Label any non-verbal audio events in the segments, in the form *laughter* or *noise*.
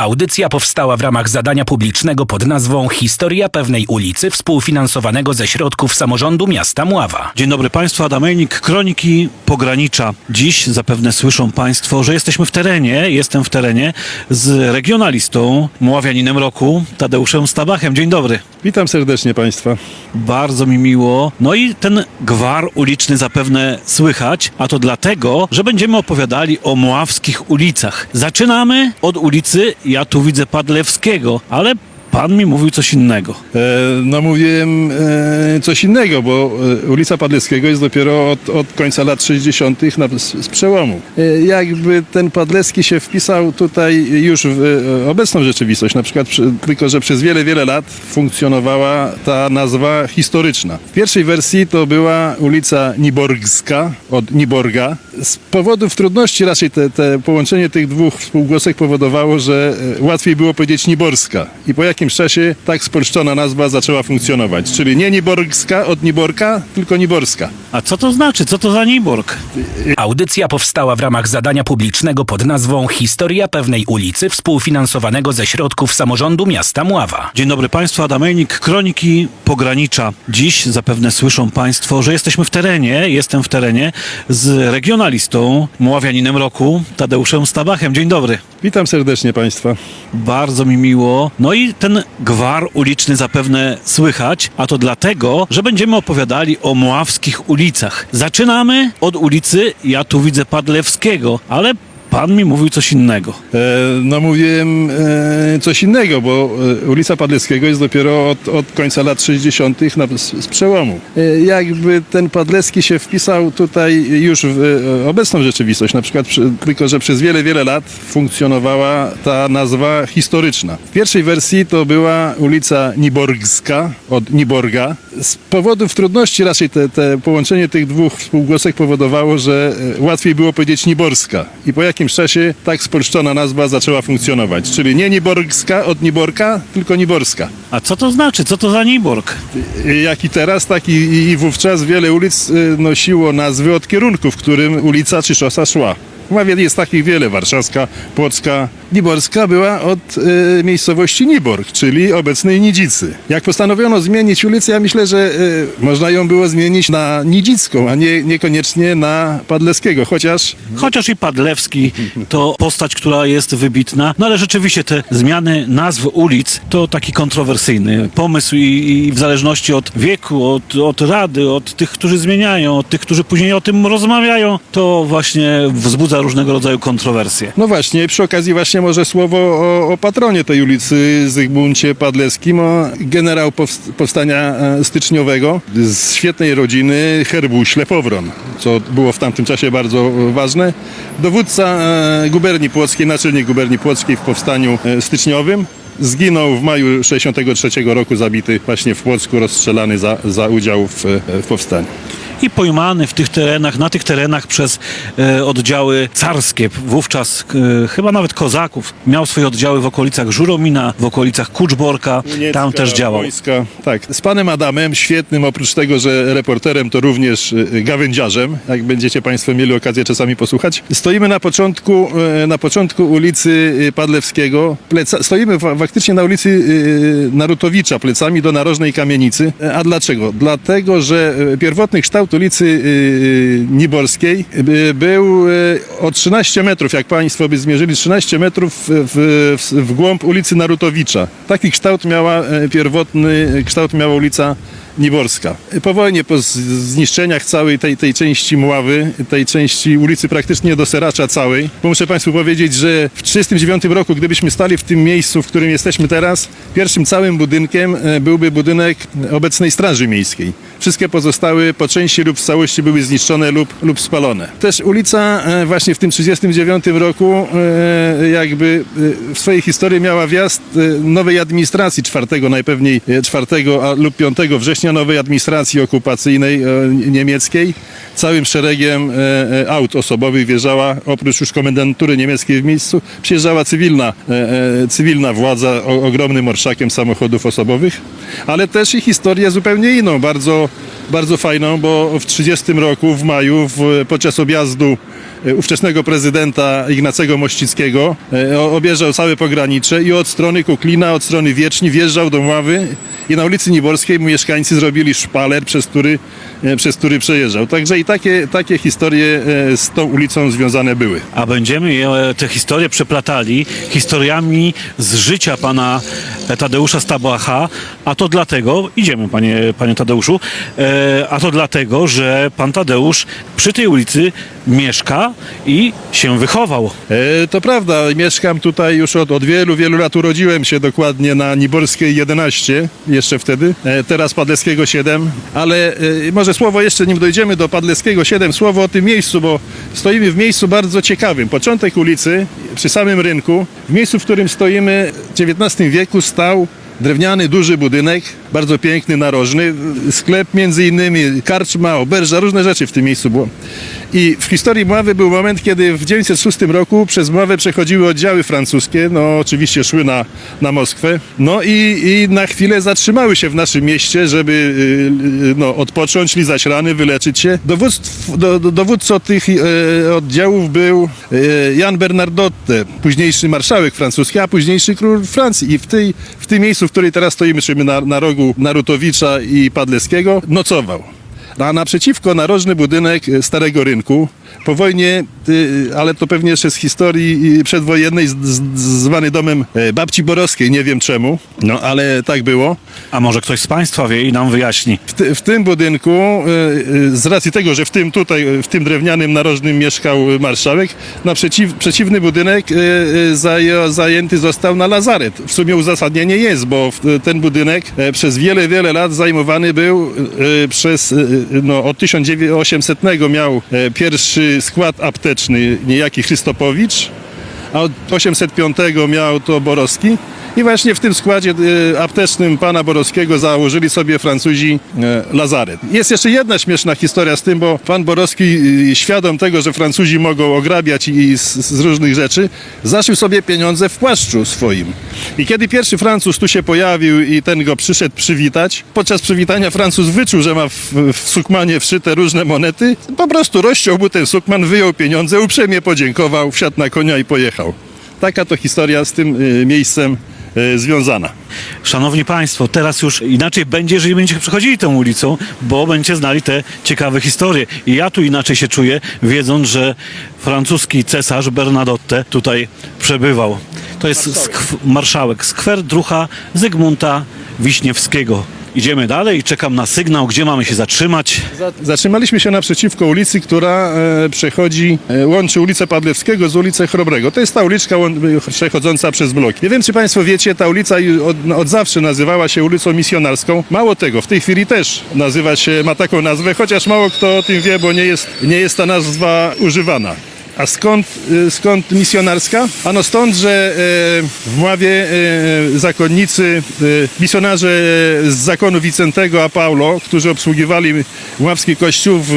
Audycja powstała w ramach zadania publicznego pod nazwą Historia pewnej ulicy współfinansowanego ze środków samorządu miasta Mława. Dzień dobry Państwu, Adam Ejnik, Kroniki Pogranicza. Dziś zapewne słyszą Państwo, że jesteśmy w terenie, jestem w terenie z regionalistą, mławianinem roku, Tadeuszem Stabachem. Dzień dobry. Witam serdecznie Państwa. Bardzo mi miło. No i ten gwar uliczny zapewne słychać, a to dlatego, że będziemy opowiadali o mławskich ulicach. Zaczynamy od ulicy, ja tu widzę Padlewskiego, ale pan mi mówił coś innego. E, no mówiłem e, coś innego, bo e, ulica Padleckiego jest dopiero od, od końca lat 60. Na, z, z przełomu. E, jakby ten Padlecki się wpisał tutaj już w e, obecną rzeczywistość, na przykład przy, tylko, że przez wiele, wiele lat funkcjonowała ta nazwa historyczna. W pierwszej wersji to była ulica Niborgska od Niborga. Z powodów trudności raczej te, te połączenie tych dwóch współgłosek powodowało, że e, łatwiej było powiedzieć Niborska. I po jakimś czasie tak spolszczona nazwa zaczęła funkcjonować. Czyli nie Niborgska od Niborka, tylko Niborska. A co to znaczy? Co to za Niborg? Audycja powstała w ramach zadania publicznego pod nazwą Historia pewnej ulicy współfinansowanego ze środków samorządu miasta Mława. Dzień dobry Państwu, Adam Ejnik, Kroniki Pogranicza. Dziś zapewne słyszą Państwo, że jesteśmy w terenie, jestem w terenie z regionalistą, mławianinem roku, Tadeuszem Stabachem. Dzień dobry. Witam serdecznie Państwa. Bardzo mi miło. No i ten gwar uliczny zapewne słychać, a to dlatego, że będziemy opowiadali o mławskich ulicach. Zaczynamy od ulicy, ja tu widzę Padlewskiego, ale pan mi mówił coś innego. E, no mówiłem e, coś innego, bo e, ulica Padleckiego jest dopiero od, od końca lat 60. Na, z, z przełomu. E, jakby ten Padlecki się wpisał tutaj już w e, obecną rzeczywistość, na przykład przy, tylko, że przez wiele, wiele lat funkcjonowała ta nazwa historyczna. W pierwszej wersji to była ulica Niborgska od Niborga. Z powodów trudności raczej te, te połączenie tych dwóch współgłosek powodowało, że e, łatwiej było powiedzieć Niborska. I po jakimś czasie tak spolszczona nazwa zaczęła funkcjonować. Czyli nie Niborgska od Niborka, tylko Niborska. A co to znaczy? Co to za Niborg? I Jak i teraz, tak i, i wówczas wiele ulic y, nosiło nazwy od kierunku, w którym ulica czy szosa szła. Mówię, jest takich wiele, warszawska, płocka. Niborska była od y, miejscowości Niborg, czyli obecnej Nidzicy. Jak postanowiono zmienić ulicę, ja myślę, że y, można ją było zmienić na Nidzicką, a nie, niekoniecznie na Padleskiego, chociaż Chociaż i Padlewski to postać, która jest wybitna, no ale rzeczywiście te zmiany nazw ulic to taki kontrowersyjny pomysł i, i w zależności od wieku, od, od rady, od tych, którzy zmieniają, od tych, którzy później o tym rozmawiają, to właśnie wzbudza różnego rodzaju kontrowersje. No właśnie, przy okazji właśnie może słowo o, o patronie tej ulicy Zygmuncie Padleskim, o generał powst- powstania e, styczniowego z świetnej rodziny herbu Ślepowron, co było w tamtym czasie bardzo ważne. Dowódca e, guberni płockiej, naczelnik guberni płockiej w powstaniu e, styczniowym. Zginął w maju 63 roku, zabity właśnie w Płocku, rozstrzelany za, za udział w, w powstaniu. I pojmany w tych terenach, na tych terenach przez e, oddziały carskie, wówczas e, chyba nawet kozaków, miał swoje oddziały w okolicach Żuromina, w okolicach Kuczborka, tam Niemiecka, też działał. Wojska, tak. Z panem Adamem, świetnym, oprócz tego, że reporterem, to również y, gawędziarzem, jak będziecie państwo mieli okazję czasami posłuchać. Stoimy na początku, y, na początku ulicy y, Padlewskiego. Pleca, stoimy fa- faktycznie na ulicy y, Narutowicza, plecami do narożnej kamienicy. A dlaczego? Dlatego, że y, pierwotny kształt ulicy y, Niborskiej y, był y, o 13 metrów, jak państwo by zmierzyli, 13 metrów w, w, w głąb ulicy Narutowicza. Taki kształt miała, pierwotny kształt miała ulica Niborska. Po wojnie, po zniszczeniach całej tej, tej części Mławy, tej części ulicy praktycznie do Seracza całej, bo muszę Państwu powiedzieć, że w 1939 roku, gdybyśmy stali w tym miejscu, w którym jesteśmy teraz, pierwszym całym budynkiem byłby budynek obecnej Straży Miejskiej. Wszystkie pozostałe po części lub w całości były zniszczone lub, lub spalone. Też ulica e, właśnie w tym 1939 roku e, jakby e, w swojej historii miała wjazd nowej administracji, czwartego najpewniej, 4 a, lub 5 września nowej administracji okupacyjnej niemieckiej. Całym szeregiem aut osobowych wjeżdżała, oprócz już komendantury niemieckiej w miejscu, przyjeżdżała cywilna, cywilna władza ogromnym orszakiem samochodów osobowych, ale też i historię zupełnie inną, bardzo, bardzo fajną, bo w 30 roku w maju w, podczas objazdu ówczesnego prezydenta Ignacego Mościckiego. E, Objeżdżał całe pogranicze i od strony Kuklina, od strony Wieczni wjeżdżał do Mławy i na ulicy Niborskiej mieszkańcy zrobili szpaler, przez który, e, przez który przejeżdżał. Także i takie, takie historie e, z tą ulicą związane były. A będziemy te historie przeplatali historiami z życia pana Tadeusza Stabacha, a to dlatego, idziemy panie, panie Tadeuszu, e, a to dlatego, że pan Tadeusz przy tej ulicy mieszka i się wychował. E, To prawda, mieszkam tutaj już od, od wielu, wielu lat. Urodziłem się dokładnie na Niborskiej 11, jeszcze wtedy, e, teraz Padleskiego 7, ale e, może słowo jeszcze, nim dojdziemy do Padleskiego 7, słowo o tym miejscu, bo stoimy w miejscu bardzo ciekawym. Początek ulicy, przy samym rynku, w miejscu, w którym stoimy w XIX wieku stał Drewniany, duży budynek, bardzo piękny, narożny. Sklep między innymi, karczma, oberża, różne rzeczy w tym miejscu było. I w historii Mławy był moment, kiedy w 1906 roku przez Mławę przechodziły oddziały francuskie, no oczywiście szły na, na Moskwę, no i, i na chwilę zatrzymały się w naszym mieście, żeby y, y, no, odpocząć, lizać rany, wyleczyć się. Dowódstw, do, do, dowódcą tych e, oddziałów był Jan Bernardotte, późniejszy marszałek francuski, a późniejszy król Francji. I w, tej, w tym miejscu, w której teraz stoimy, czyli na, na rogu Narutowicza i Padleskiego, nocował. A naprzeciwko narożny budynek e, Starego Rynku. Po wojnie, y, ale to pewnie jeszcze z historii y, przedwojennej, zwany domem e, babci Borowskiej, nie wiem czemu, no ale tak było. A może ktoś z państwa wie i nam wyjaśni. W, ty, w tym budynku, e, z racji tego, że w tym tutaj, w tym drewnianym narożnym mieszkał marszałek, na przeciw, przeciwny budynek zaję, zajęty został na lazaret. W sumie uzasadnienie jest, bo ten budynek e, przez wiele, wiele lat zajmowany był przez, no od 1800 miał e, pierwszy skład apteczny niejaki Chrystopowicz, a od 805 miał to Borowski. I właśnie w tym składzie e, aptecznym pana Borowskiego założyli sobie Francuzi e, lazaret. Jest jeszcze jedna śmieszna historia z tym, bo pan Borowski, e, świadom tego, że Francuzi mogą ograbiać i z, różnych rzeczy, zaszył sobie pieniądze w płaszczu swoim. I kiedy pierwszy Francuz tu się pojawił i ten go przyszedł przywitać, podczas przywitania Francuz wyczuł, że ma w, w sukmanie wszyte różne monety, po prostu rozciął ten sukman, wyjął pieniądze, uprzejmie podziękował, wsiadł na konia i pojechał. Taka to historia z tym y, miejscem y, związana. Szanowni Państwo, teraz już inaczej będzie, jeżeli będziecie przechodzili tą ulicą, bo będziecie znali te ciekawe historie. I ja tu inaczej się czuję, wiedząc, że francuski cesarz Bernadotte tutaj przebywał. To jest skw- marszałek, skwer drucha Zygmunta Wiśniewskiego. Idziemy dalej i czekam na sygnał, gdzie mamy się zatrzymać. Zatrzymaliśmy się naprzeciwko ulicy, która e, przechodzi, e, łączy ulicę Padlewskiego z ulicą Chrobrego. To jest ta uliczka łą- e, przechodząca przez bloki. Nie wiem, czy Państwo wiecie, ta ulica ju- od, od zawsze nazywała się ulicą Misjonarską. Mało tego, w tej chwili też nazywa się, ma taką nazwę, chociaż mało kto o tym wie, bo nie jest, nie jest ta nazwa używana. A skąd, y, skąd misjonarska? Ano stąd, że e, w Mławie e, zakonnicy, misjonarze z zakonu Wicentego a Paulo, którzy obsługiwali Mławski Kościół w,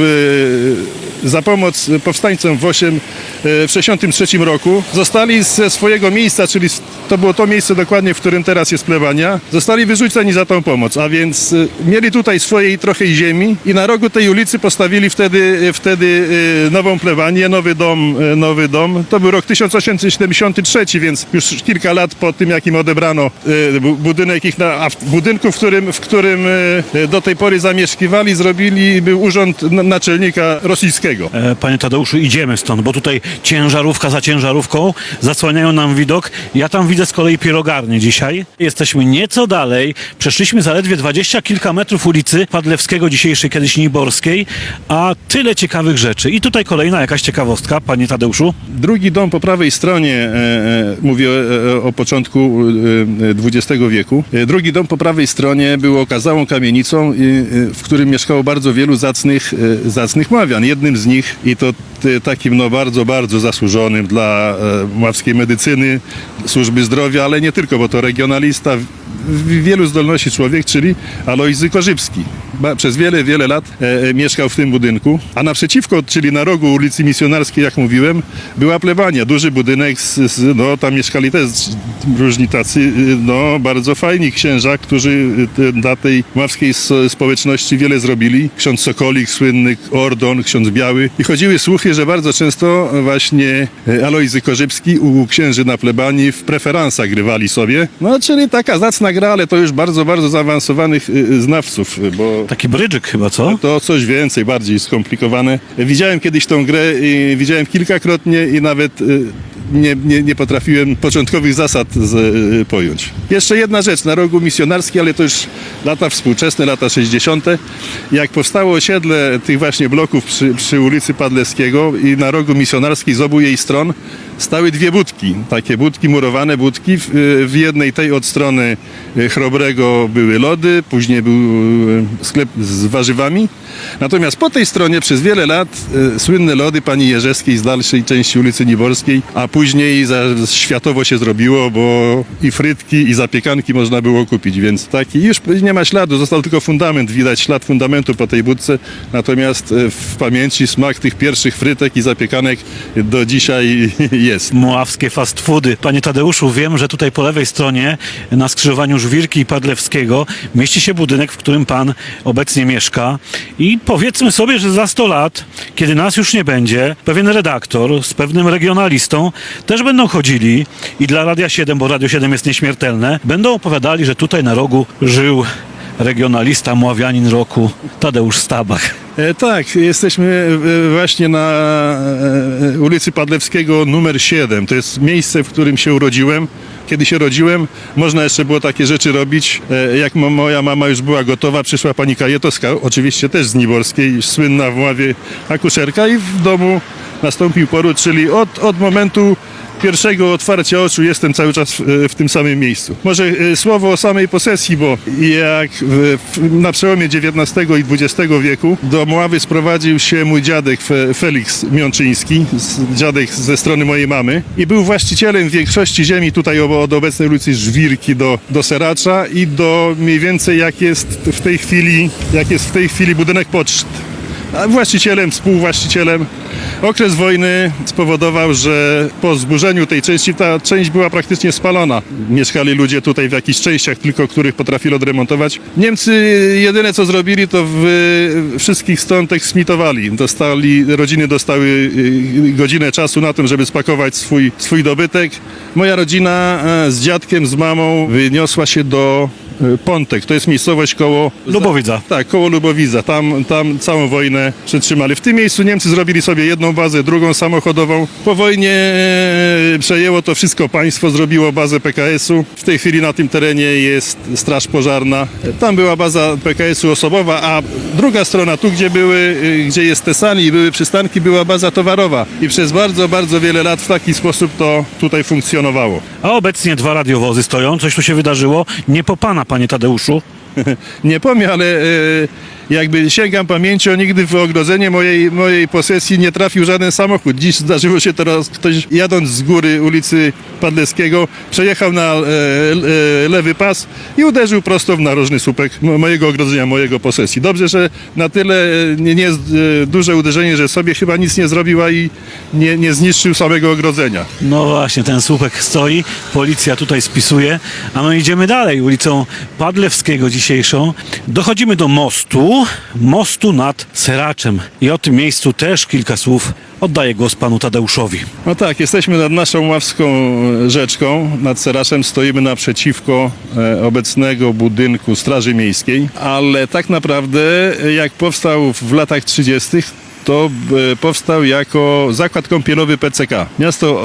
za pomoc powstańcom w, 8, e, w 63 roku, zostali ze swojego miejsca, czyli to było to miejsce dokładnie, w którym teraz jest plebania, zostali wyrzuceni za tą pomoc, a więc e, mieli tutaj swojej trochę ziemi i na rogu tej ulicy postawili wtedy, e, wtedy e, nową plebanię, nowy dom, e, nowy dom. To był rok 1873, więc już kilka lat po tym, jak im odebrano e, bu- budynek ich, na, a w budynku, w którym, w którym e, do tej pory zamieszkiwali, zrobili, był urząd naczelnika rosyjskiego. E, Panie Tadeuszu, idziemy stąd, bo tutaj ciężarówka za ciężarówką zasłaniają nam widok. Ja tam widzę z kolei pierogarnię dzisiaj. Jesteśmy nieco dalej. Przeszliśmy zaledwie dwadzieścia kilka metrów ulicy Padlewskiego, dzisiejszej, kiedyś Niborskiej, a tyle ciekawych rzeczy. I tutaj kolejna jakaś ciekawostka, panie Tadeuszu. Drugi dom po prawej stronie, e, e, mówię e, o początku e, XX wieku. E, Drugi dom po prawej stronie był okazałą kamienicą, e, e, w którym mieszkało bardzo wielu zacnych, e, zacnych Mławian. Jednym z nich i to t- takim no bardzo, bardzo zasłużonym dla e, mławskiej medycyny, służby zdrowia, ale nie tylko, bo to regionalista, wielu zdolności człowiek, czyli Alojzy Korzybski. Przez wiele, wiele lat e, e, mieszkał w tym budynku, a naprzeciwko, czyli na rogu ulicy Misjonarskiej, jak mówiłem, była plebania, duży budynek, z, z, no tam mieszkali też różni tacy, y, no bardzo fajni księża, którzy y, te- dla tej ławskiej s- społeczności wiele zrobili. Ksiądz Sokolik, słynny Ordon, ksiądz Biały. I chodziły słuchy, że bardzo często właśnie e, Alojzy Korzybski u księży na plebanii w preferansach grywali sobie. No, czyli taka zacna gra, ale to już bardzo, bardzo zaawansowanych znawców, bo Taki brydżyk chyba, co? to coś więcej, bardziej skomplikowane. Widziałem kiedyś tą grę i widziałem kilkakrotnie i nawet y, nie, nie, nie potrafiłem początkowych zasad z, y, pojąć. Jeszcze jedna rzecz, na rogu misjonarski, ale to już lata współczesne, lata 60. Jak powstało osiedle tych właśnie bloków przy, przy ulicy Padlewskiego i na rogu misjonarskiej z obu jej stron stały dwie budki, takie budki, murowane budki. W, w jednej tej od strony y, Chrobrego były lody, później był y, sklep z warzywami. Natomiast po tej stronie przez wiele lat y, słynne lody pani Jerzewskiej z dalszej części ulicy Niborskiej, a później za, światowo się zrobiło, bo i frytki, i zapiekanki można było kupić, więc taki już nie ma śladu, został tylko fundament, widać ślad fundamentu po tej budce, natomiast y, w pamięci smak tych pierwszych frytek i zapiekanek do dzisiaj *laughs* jest. Moławskie fast foody. Panie Tadeuszu, wiem, że tutaj po lewej stronie, na skrzyżowaniu Żwirki i Padlewskiego, mieści się budynek, w którym pan obecnie mieszka. I powiedzmy sobie, że za 100 lat, kiedy nas już nie będzie, pewien redaktor z pewnym regionalistą też będą chodzili i dla Radia 7, bo Radio 7 jest nieśmiertelne, będą opowiadali, że tutaj na rogu żył regionalista, mławianin roku Tadeusz Stabach. E, tak, jesteśmy e, właśnie na e, ulicy Padlewskiego numer 7. To jest miejsce, w którym się urodziłem. Kiedy się rodziłem, można jeszcze było takie rzeczy robić. E, Jak mo- moja mama już była gotowa, przyszła pani Kajetowska, oczywiście też z Niborskiej, słynna w ławie akuszerka i w domu nastąpił poród, czyli od, od momentu pierwszego otwarcia oczu jestem cały czas w, w tym samym miejscu. Może e, słowo o samej posesji, bo jak w, na przełomie XIX i XX wieku do Mławy sprowadził się mój dziadek Fe, Felix Miączyński, dziadek ze strony mojej mamy i był właścicielem większości ziemi tutaj od obecnej ulicy Żwirki do, do Seracza i do mniej więcej jak jest w tej chwili, jak jest w tej chwili budynek poczt a właścicielem, współwłaścicielem. Okres wojny spowodował, że po zburzeniu tej części ta część była praktycznie spalona. Mieszkali ludzie tutaj w jakichś częściach tylko, których potrafili odremontować. Niemcy jedyne co zrobili, to w wszystkich stąd eksmitowali. Dostali, rodziny dostały y, godzinę czasu na tym, żeby spakować swój, swój dobytek. Moja rodzina e, z dziadkiem, z mamą wyniosła się do Pontek. To jest miejscowość koło Lubowidza. tak, koło Lubowidza. Tam, tam całą wojnę przetrzymali. W tym miejscu Niemcy zrobili sobie jedną bazę, drugą samochodową. Po wojnie e, przejęło to wszystko państwo, zrobiło bazę PKS-u. W tej chwili na tym terenie jest straż pożarna. Tam była baza PKS-u osobowa, a druga strona, tu gdzie były, e, gdzie jest Tesani i były przystanki, była baza towarowa. I przez bardzo, bardzo wiele lat w taki sposób to tutaj funkcjonowało. A obecnie dwa radiowozy stoją. Coś tu się wydarzyło. Nie po pana, panie Tadeuszu. *laughs* nie pomiem, ale e, jakby sięgam pamięcią, nigdy w ogrodzenie mojej, mojej posesji nie trafił żaden samochód. Dziś zdarzyło się teraz, ktoś jadąc z góry ulicy Padleskiego, przejechał na e, e, lewy pas i uderzył prosto w narożny słupek mo- mojego ogrodzenia, mojego posesji. Dobrze, że na tyle e, nie, nie e, duże uderzenie, że sobie chyba nic nie zrobił, a i nie, nie zniszczył samego ogrodzenia. No właśnie, ten słupek stoi, policja tutaj spisuje, a my idziemy dalej ulicą Padlewskiego dzisiejszą. Dochodzimy do mostu, mostu nad Seraczem. I o tym miejscu też kilka słów oddaję głos panu Tadeuszowi. No tak, jesteśmy nad naszą ławską rzeczką, nad Seraszem, stoimy naprzeciwko e, obecnego budynku Straży Miejskiej, ale tak naprawdę jak powstał w latach 30., to e, powstał jako zakład kąpielowy PCK. Miasto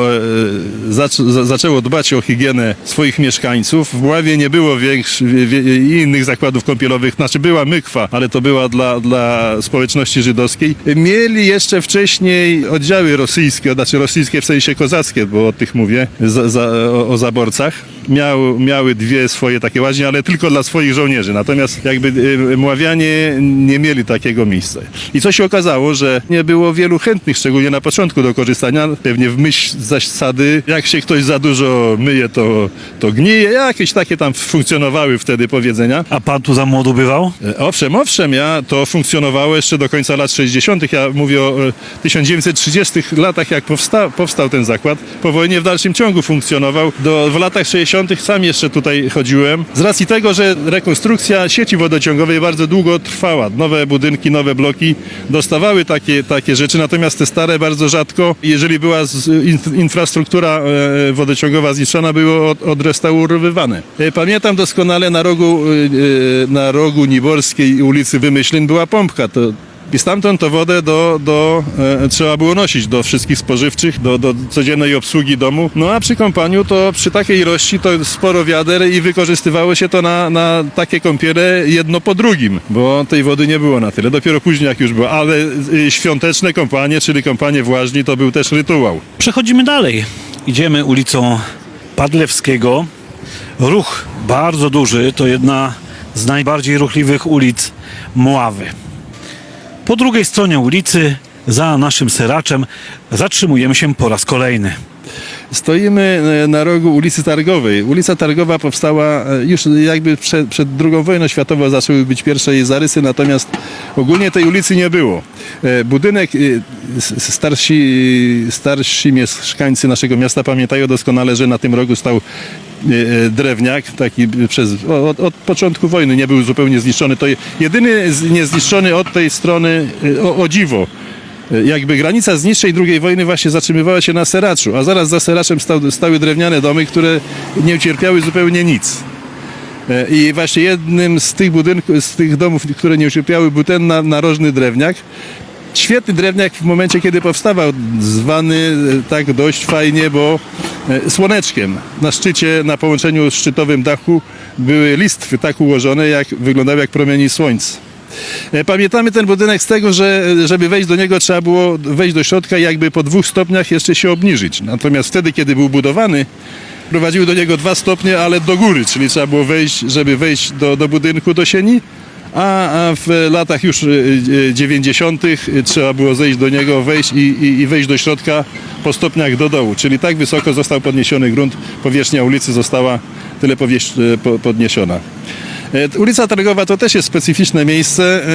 e, za- zaczęło dbać o higienę swoich mieszkańców. W Ławie nie było większy, wie, wie, innych zakładów kąpielowych, znaczy była mykwa, ale to była dla, dla społeczności żydowskiej. Mieli jeszcze wcześniej oddziały rosyjskie, znaczy rosyjskie w sensie kozackie, bo o tych mówię, za, za, o, o zaborcach. miał, miały dwie swoje takie łaźnie, ale tylko dla swoich żołnierzy. Natomiast jakby Mławianie nie mieli takiego miejsca. I co się okazało, że nie było wielu chętnych, szczególnie na początku do korzystania, pewnie w myśl zasady, jak się ktoś za dużo myje, to, to gnije. Jakieś takie tam funkcjonowały wtedy powiedzenia. A pan tu za młodu bywał? E, Owszem, owszem, ja to funkcjonowało jeszcze do końca lat 60. Ja mówię o e, 1930 latach, jak powsta, powstał ten zakład. Po wojnie w dalszym ciągu funkcjonował. Do, w latach 60. sam jeszcze tutaj chodziłem. Z racji tego, że rekonstrukcja sieci wodociągowej bardzo długo trwała. Nowe budynki, nowe bloki dostawały takie, takie rzeczy, natomiast te stare bardzo rzadko, jeżeli była infrastruktura e, wodociągowa zniszczona, były od, odrestaurowywane. E, Pamiętam doskonale na rogu, e, e, na rogu Niborskiej ulicy Wymyślin była pompka. To i stamtąd to wodę do, do, e, trzeba było nosić do wszystkich spożywczych, do, do codziennej obsługi domu. No a przy kąpaniu to przy takiej ilości to sporo wiader i wykorzystywało się to na, na takie kąpiele jedno po drugim, bo tej wody nie było na tyle. Dopiero później jak już było, ale y, świąteczne kąpanie, czyli kąpanie w łaźni to był też rytuał. Przechodzimy dalej. Idziemy ulicą Padlewskiego. Ruch bardzo duży, to jedna z najbardziej ruchliwych ulic Mławy. Po drugiej stronie ulicy, za naszym seraczem, zatrzymujemy się po raz kolejny. Stoimy e, na rogu ulicy Targowej. Ulica Targowa powstała e, już jakby przed, przed II wojną światową zaczęły być pierwsze jej zarysy, natomiast ogólnie tej ulicy nie było. E, Budynek, starsi, starsi mieszkańcy naszego miasta pamiętają doskonale, że na tym rogu stał drewniak, taki przez, od, od początku wojny nie był zupełnie zniszczony. To jedyny niezniszczony od tej strony, o, o dziwo, jakby granica z niższej II wojny właśnie zatrzymywała się na Seraczu, a zaraz za Seraczem stał, stały drewniane domy, które nie ucierpiały zupełnie nic. E, I właśnie jednym z tych budynków, z tych domów, które nie ucierpiały, był ten na, narożny drewniak. Świetny drewniak w momencie, kiedy powstawał, zwany e, tak dość fajnie, bo e, słoneczkiem. Na szczycie, na połączeniu szczytowym dachu były listwy tak ułożone, jak wyglądały jak promieni słońca. E, Pamiętamy ten budynek z tego, że e, żeby wejść do niego trzeba było wejść do środka i jakby po dwóch stopniach jeszcze się obniżyć. Natomiast wtedy, kiedy był budowany, prowadziły do niego dwa stopnie, ale do góry, czyli trzeba było wejść, żeby wejść do, do budynku, do sieni, a, w latach już e, e, 90. trzeba było zejść do niego, wejść i, i, i wejść do środka po stopniach do dołu. Czyli tak wysoko został podniesiony grunt, powierzchnia ulicy została tyle e, podniesiona. E, Ulica Targowa to też jest specyficzne miejsce,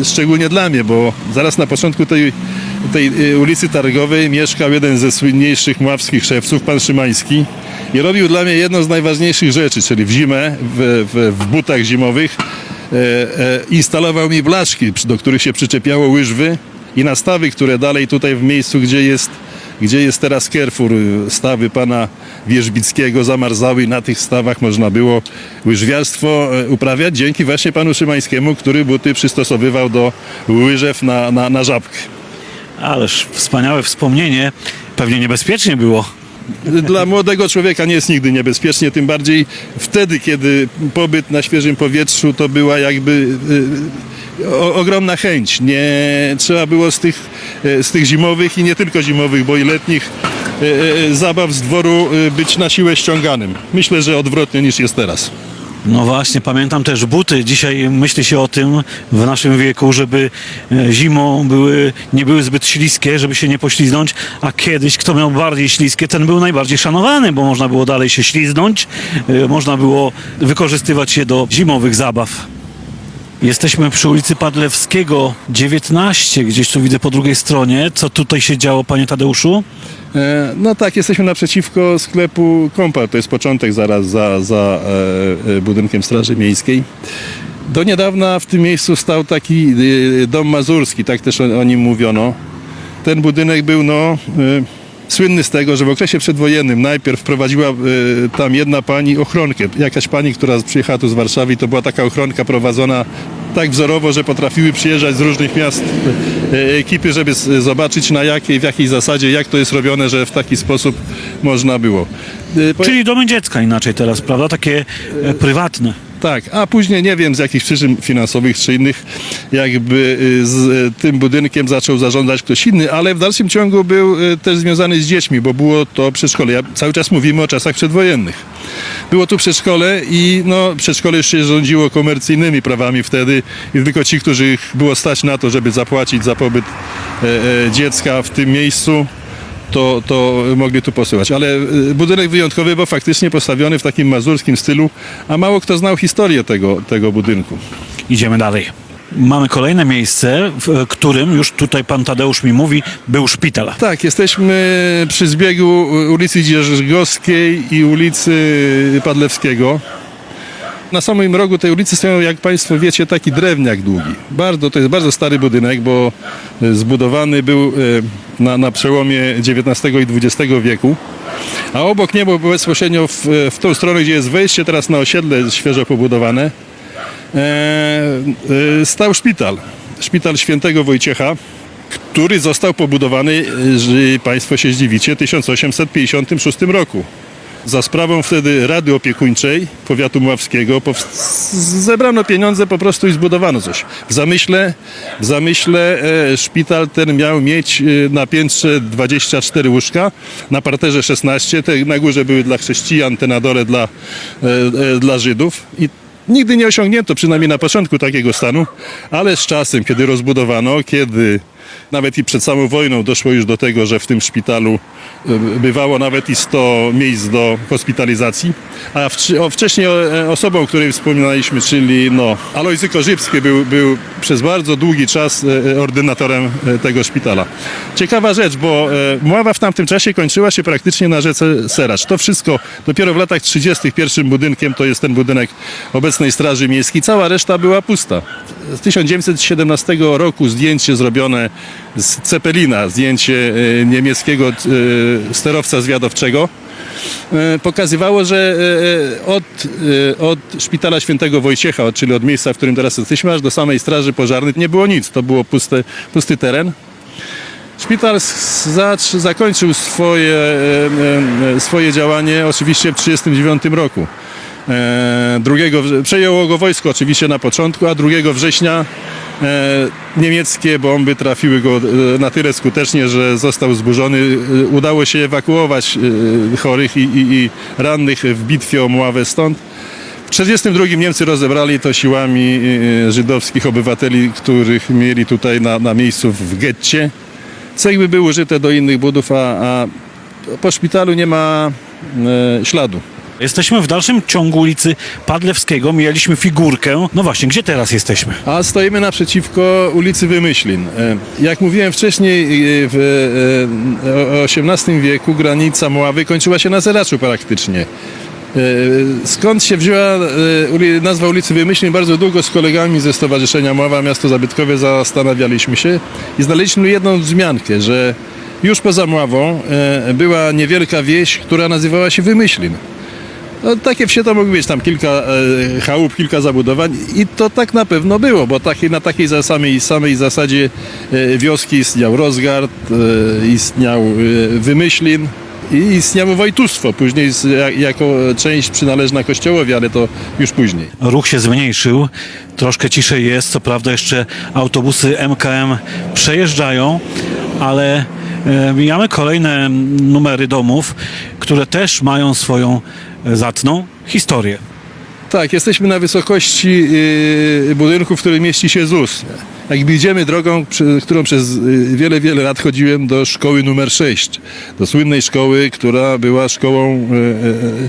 e, szczególnie dla mnie, bo zaraz na początku tej, tej e, ulicy Targowej mieszkał jeden ze słynniejszych mławskich szewców, pan Szymański i robił dla mnie jedną z najważniejszych rzeczy, czyli w zimę, w, w, w butach zimowych e, e, instalował mi blaszki, do których się przyczepiało łyżwy i nastawy, które dalej tutaj w miejscu, gdzie jest gdzie jest teraz Kerfur, stawy pana Wierzbickiego zamarzały i na tych stawach można było łyżwiarstwo e, uprawiać dzięki właśnie panu Szymańskiemu, który buty przystosowywał do łyżew na, na, na żabkę. Ależ wspaniałe wspomnienie. Pewnie niebezpiecznie było. Dla młodego człowieka nie jest nigdy niebezpiecznie, tym bardziej wtedy, kiedy pobyt na świeżym powietrzu to była jakby y, o, ogromna chęć. Nie trzeba było z tych, y, z tych zimowych i nie tylko zimowych, bo i letnich y, y, zabaw z dworu być na siłę ściąganym. Myślę, że odwrotnie niż jest teraz. No właśnie, pamiętam też buty. Dzisiaj myśli się o tym w naszym wieku, żeby e, zimą były, nie były zbyt śliskie, żeby się nie pośliznąć, a kiedyś kto miał bardziej śliskie, ten był najbardziej szanowany, bo można było dalej się śliznąć, e, można było wykorzystywać je do zimowych zabaw. Jesteśmy przy ulicy Padlewskiego 19, gdzieś tu widzę po drugiej stronie. Co tutaj się działo, panie Tadeuszu? E, No tak, jesteśmy naprzeciwko sklepu Kompal, to jest początek zaraz za, za e, e, budynkiem Straży Miejskiej. Do niedawna w tym miejscu stał taki e, dom mazurski, tak też o, o nim mówiono. Ten budynek był no, e, słynny z tego, że w okresie przedwojennym najpierw prowadziła e, tam jedna pani ochronkę. Jakaś pani, która przyjechała tu z Warszawy i to była taka ochronka prowadzona tak wzorowo, że potrafiły przyjeżdżać z różnych miast e, ekipy, żeby zobaczyć na jakiej, w jakiej zasadzie, jak to jest robione, że w taki sposób można było. E, Czyli domy dziecka inaczej teraz, prawda? Takie prywatne. Tak, a później nie wiem z jakich przyczyn finansowych czy innych, jakby y, z y, tym budynkiem zaczął zarządzać ktoś inny, ale w dalszym ciągu był y, też związany z dziećmi, bo było to przedszkole. Ja, cały czas mówimy o czasach przedwojennych. Było tu przedszkole i no, przedszkole się rządziło komercyjnymi prawami wtedy i tylko ci, którzy było stać na to, żeby zapłacić za pobyt e, e, dziecka w tym miejscu, to, to mogli tu posyłać. Ale e, budynek wyjątkowy, bo faktycznie postawiony w takim mazurskim stylu, a mało kto znał historię tego, tego budynku. Idziemy dalej. Mamy kolejne miejsce, w którym już tutaj pan Tadeusz mi mówi, był szpital. Tak, jesteśmy przy zbiegu ulicy Dzierżgowskiej i ulicy Padlewskiego. Na samym rogu tej ulicy stoją, jak Państwo wiecie, taki drewniak długi. Bardzo, to jest bardzo stary budynek, bo e, zbudowany był e, na, na przełomie XIX i XX wieku. A obok niego bezpośrednio w, w tą stronę, gdzie jest wejście teraz na osiedle świeżo pobudowane, e, e, stał szpital. Szpital świętego Wojciecha, który został pobudowany, e, że Państwo się zdziwicie, w 1856 roku. Za sprawą wtedy Rady Opiekuńczej Powiatu Mławskiego zebrano pieniądze po prostu i zbudowano coś. W zamyśle, w zamyśle e, szpital ten miał mieć e, na piętrze 24 łóżka, na parterze 16, te na górze były dla chrześcijan, te na dole dla, e, e, dla Żydów. I Nigdy nie osiągnięto, przynajmniej na początku takiego stanu, ale z czasem, kiedy rozbudowano, kiedy nawet i przed samą wojną doszło już do tego, że w tym szpitalu y, bywało nawet i 100 miejsc do hospitalizacji, a wcześniej e, osobą, o której wspominaliśmy, czyli no, Alojzy Korzybski był, był przez bardzo długi czas e, e, ordynatorem e, tego szpitala. Ciekawa rzecz, bo Mława w tamtym czasie kończyła się praktycznie na rzece Seracz. To wszystko dopiero w latach 30. pierwszym budynkiem to jest ten budynek obecnej Straży Miejskiej. Cała reszta była pusta. Z 1917 roku zdjęcie zrobione z Cepelina, zdjęcie niemieckiego sterowca zwiadowczego pokazywało, że e, od, e, od szpitala świętego Wojciecha, czyli od miejsca, w którym teraz jesteśmy, aż do samej straży pożarnej nie było nic. To było puste, pusty teren. Szpital zakończył swoje, e, e, swoje działanie oczywiście w 1939 roku. E, drugiego, wrze- przejęło go wojsko oczywiście na początku, a 2 września e, niemieckie bomby trafiły go e, na tyle skutecznie, że został zburzony. E, Udało się ewakuować e, chorych i, i, i rannych w bitwie o Mławę stąd. W 1942 Niemcy rozebrali to siłami e, żydowskich obywateli, których mieli tutaj na, na miejscu w getcie. Cegły były użyte do innych budów, a, a po szpitalu nie ma e, śladu. Jesteśmy w dalszym ciągu ulicy Padlewskiego, mijaliśmy figurkę. No właśnie, gdzie teraz jesteśmy? A stoimy naprzeciwko ulicy Wymyślin. E, Jak mówiłem wcześniej, e, w e, XVIII wieku granica Mławy kończyła się na Zeraczu praktycznie. E, Skąd się wzięła e, nazwa ulicy Wymyślin? Bardzo długo z kolegami ze Stowarzyszenia Mława Miasto Zabytkowe zastanawialiśmy się i znaleźliśmy jedną wzmiankę, że już poza Mławą e, była niewielka wieś, która nazywała się Wymyślin. No, takie wsie to mogły być tam kilka e, chałup, kilka zabudowań i to tak na pewno było, bo takiej, na takiej samej, samej zasadzie e, wioski istniał Rozgard, e, istniał e, Wymyślin i istniało wojtustwo, później z, jak, jako część przynależna kościołowi, ale to już później. Ruch się zmniejszył, troszkę ciszej jest, co prawda jeszcze autobusy MKM przejeżdżają, ale e, mijamy kolejne numery domów, które też mają swoją zacną historię. Tak, jesteśmy na wysokości y, budynku, w którym mieści się ZUS. Jak idziemy drogą, którą przez y, wiele, wiele lat chodziłem do szkoły numer 6, do słynnej szkoły, która była szkołą y,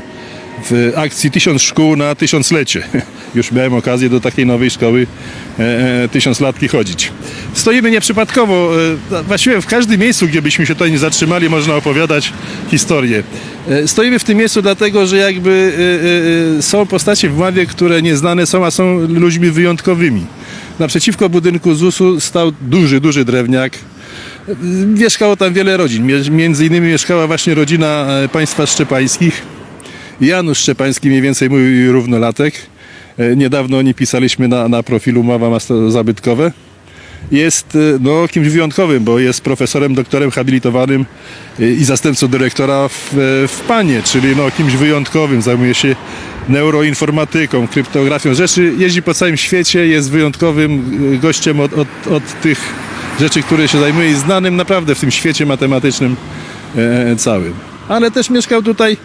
w akcji Tysiąc Szkół na Tysiąclecie. *laughs* Już miałem okazję do takiej nowej szkoły e, e, tysiąclatki chodzić. Stoimy nieprzypadkowo, e, właściwie w każdym miejscu, gdzie byśmy się tutaj nie zatrzymali, można opowiadać historię. E, Stoimy w tym miejscu dlatego, że jakby są postacie w Mławie, które nieznane są, a są ludźmi wyjątkowymi. Naprzeciwko budynku ZUS-u stał duży, duży drewniak. Mieszkało tam wiele rodzin. Między innymi mieszkała właśnie rodzina państwa szczepańskich. Janusz Szczepański, mniej więcej mój równolatek. E, Niedawno o nim pisaliśmy na, na profilu Mława Miasto Zabytkowe. Jest e, no, kimś wyjątkowym, bo jest profesorem, doktorem habilitowanym e, i zastępcą dyrektora w, w PANie, czyli no, kimś wyjątkowym. Zajmuje się neuroinformatyką, kryptografią rzeczy. Jeździ po całym świecie, jest wyjątkowym gościem od, od, od tych rzeczy, które się zajmuje i znanym naprawdę w tym świecie matematycznym e, całym. Ale też mieszkał tutaj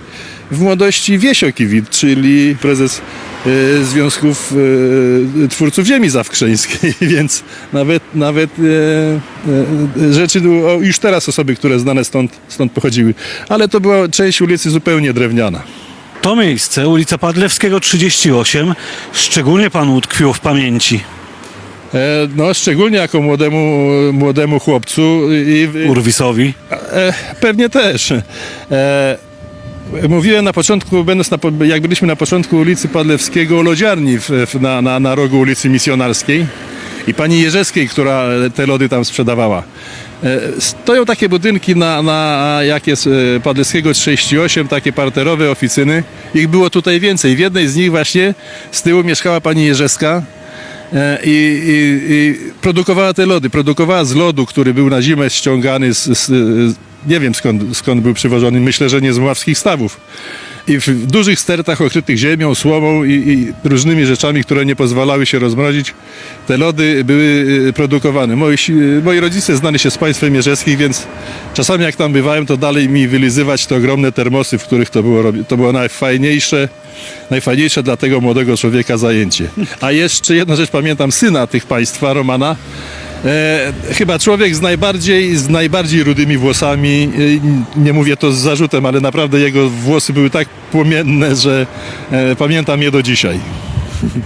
w młodości Wiesio Kiwit, czyli prezes e, Związków e, Twórców Ziemi Zawkrzeńskiej, *laughs* więc nawet, nawet e, rzeczy, o, już teraz osoby, które znane stąd, stąd pochodziły. Ale to była część ulicy zupełnie drewniana. To miejsce, ulica Padlewskiego 38, szczególnie panu utkwiło w pamięci. No, szczególnie jako młodemu, młodemu chłopcu i, Urwisowi. Pewnie też. Mówiłem na początku, będąc na, jak byliśmy na początku ulicy Padlewskiego, o lodziarni w, na, na, na rogu ulicy Misjonarskiej i pani Jerzewskiej, która te lody tam sprzedawała. E, Stoją takie budynki na, na jak jest e, Padlewskiego 38, takie parterowe oficyny. Ich było tutaj więcej. W jednej z nich właśnie z tyłu mieszkała pani Jerzewska, E, i, i, i produkowała te lody. Produkowała z lodu, który był na zimę ściągany z, z nie wiem skąd, skąd był przywożony, myślę, że nie z mławskich stawów. I w dużych stertach okrytych ziemią, słomą i, i różnymi rzeczami, które nie pozwalały się rozmrozić, te lody były e, produkowane. Moi, si- moi rodzice znali się z państwem mierzeskich, więc czasami jak tam bywałem, to dalej mi wylizywać te ogromne termosy, w których to było, to było najfajniejsze, najfajniejsze dla tego młodego człowieka zajęcie. A jeszcze jedna rzecz pamiętam, syna tych państwa, Romana, E, chyba człowiek z najbardziej, z najbardziej rudymi włosami. E, nie mówię to z zarzutem, ale naprawdę jego włosy były tak płomienne, że e, pamiętam je do dzisiaj.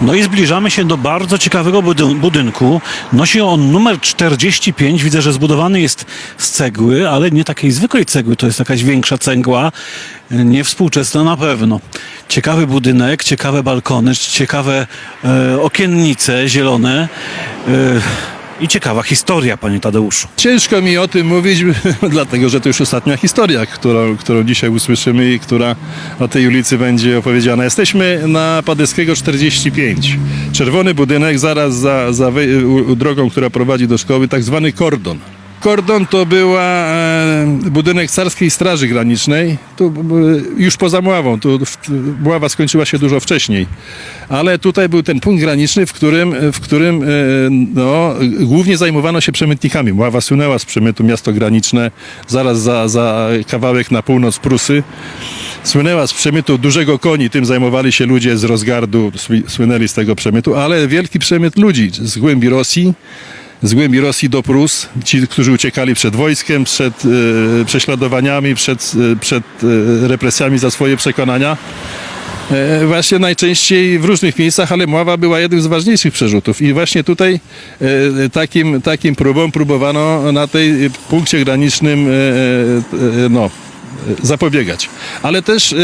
No i zbliżamy się do bardzo ciekawego budyn- budynku. Nosi on numer 45. Widzę, że zbudowany jest z cegły, ale nie takiej zwykłej cegły. To jest jakaś większa cegła. Nie współczesna na pewno. Ciekawy budynek, ciekawe balkony, ciekawe e, okiennice zielone. E, I ciekawa historia, panie Tadeuszu. Ciężko mi o tym mówić, *laughs* dlatego że to już ostatnia historia, którą, którą dzisiaj usłyszymy i która o tej ulicy będzie opowiedziana. Jesteśmy na Padeskiego 45. Czerwony budynek zaraz za, za drogą, która prowadzi do szkoły, tak zwany kordon. Kordon to była e, budynek Carskiej Straży Granicznej, tu już poza Mławą, tu Mława skończyła się dużo wcześniej, ale tutaj był ten punkt graniczny, w którym, w którym e, no, głównie zajmowano się przemytnikami. Mława słynęła z przemytu miasto graniczne, zaraz za, za kawałek na północ Prusy. Słynęła z przemytu dużego koni, tym zajmowali się ludzie z Rozgardu, sły- słynęli z tego przemytu, ale wielki przemyt ludzi z głębi Rosji, z głębi Rosji do Prus, ci, którzy uciekali przed wojskiem, przed e, prześladowaniami, przed, e, przed e, represjami za swoje przekonania. E, Właśnie najczęściej w różnych miejscach, ale Mława była jednym z ważniejszych przerzutów. I właśnie tutaj e, takim, takim próbom próbowano na tej punkcie granicznym e, e, no, zapobiegać. Ale też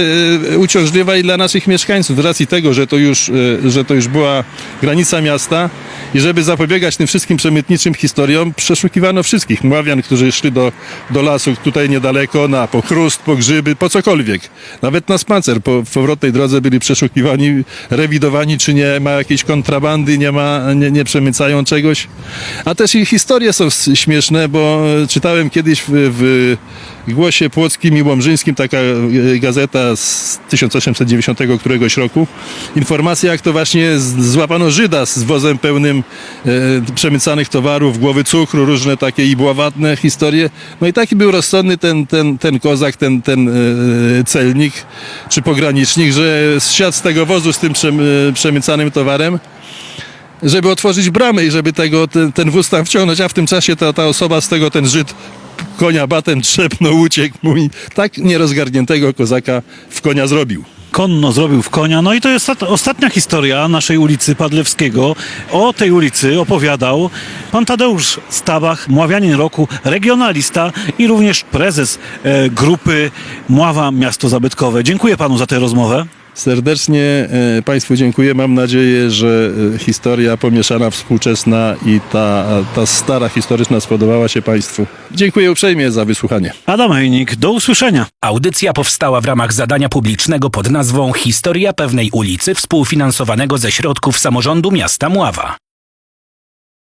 e, uciążliwa i dla naszych mieszkańców, z racji tego, że to, już, e, że to już była granica miasta i żeby zapobiegać tym wszystkim przemytniczym historiom, przeszukiwano wszystkich Mławian, którzy szli do, do lasu tutaj niedaleko, na po chrust, po grzyby, po cokolwiek. Nawet na spacer po powrotnej drodze byli przeszukiwani, rewidowani, czy nie ma jakiejś kontrabandy, nie, ma, nie, nie przemycają czegoś. A też ich historie są śmieszne, bo e, czytałem kiedyś w, w Głosie Płockim i Łomżyńskim, taka e, gazeta z 1890 któregoś roku, informacja jak to właśnie złapano Żyda z wozem pełnym e, przemycanych towarów, głowy cukru, różne takie i bławatne historie. No i taki był rozsądny ten, ten, ten kozak, ten, ten e, celnik czy pogranicznik, że zsiadł z tego wozu z tym przem, przemycanym towarem żeby otworzyć bramę i żeby tego, ten, ten wóz tam wciągnąć, a w tym czasie ta, ta osoba z tego, ten Żyd konia batem trzepnął, uciekł mu i tak nierozgarniętego kozaka w konia zrobił. konno zrobił w konia. No i to jest ostat- ostatnia historia naszej ulicy Padlewskiego. O tej ulicy opowiadał pan Tadeusz Stabach, Mławianin Roku, regionalista i również prezes e, grupy Mława Miasto Zabytkowe. Dziękuję panu za tę rozmowę. Serdecznie e, Państwu dziękuję. Mam nadzieję, że e, historia pomieszana, współczesna i ta, ta stara historyczna spodobała się Państwu. Dziękuję uprzejmie za wysłuchanie. Adam Ejnik, do usłyszenia. Audycja powstała w ramach zadania publicznego pod nazwą Historia pewnej ulicy współfinansowanego ze środków samorządu miasta Mława.